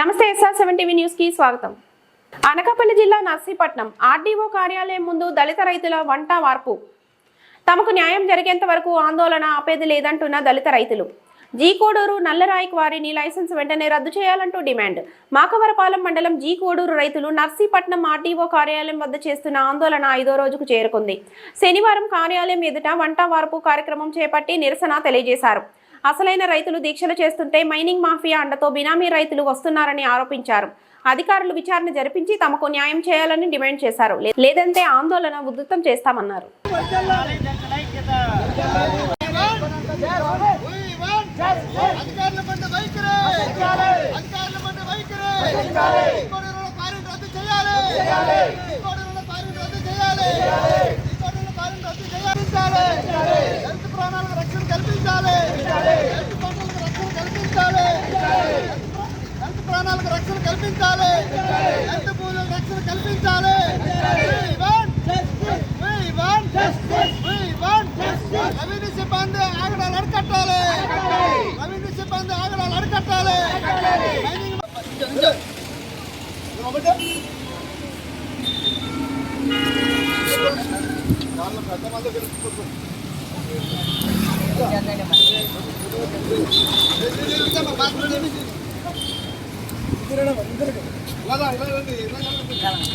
నమస్తే SR seven TV న్యూస్కి స్వాగతం. అనకాపల్లి జిల్లా నర్సీపట్నం ఆర్డీఓ కార్యాలయం ముందు దళిత రైతుల వంట వార్పు. తమకు న్యాయం జరిగేంత వరకు ఆందోళన ఆపేది లేదంటున్న దళిత రైతులు. జీ కోడూరు నల్లరాయికి వారిని లైసెన్స్ వెంటనే రద్దు చేయాలంటూ డిమాండ్. మాకవరపాలెం మండలం జీ కోడూరు రైతులు నర్సీపట్నం ఆర్డీఓ కార్యాలయం వద్ద చేస్తున్న ఆందోళన ఐదో రోజుకు చేరుకుంది. శనివారం కార్యాలయం ఎదుట వంట వార్పు కార్యక్రమం చేపట్టి నిరసన తెలియజేశారు. అసలైన రైతులు దీక్షలు చేస్తుంటే మైనింగ్ మాఫియా అండతో బినామీ రైతులు వస్తున్నారని ఆరోపించారు. అధికారులు విచారణ జరిపించి తమకు న్యాయం చేయాలని డిమాండ్ చేశారు. లే- లేదంటే ఆందోళన ఉధృతం చేస్తామన్నారు. అధికారుల కల్పించాలి. రెవెన్యూ సిబ్బంది ఆగడాలు అడకట్టాలి రెవెన్యూ సిబ్బంది ఆగడాలు అడకట్టాలి వాళ్ళు పెద్ద మంది తెలుసుకుంటారు ఇలా ఇలా ఇలా రండి చాలు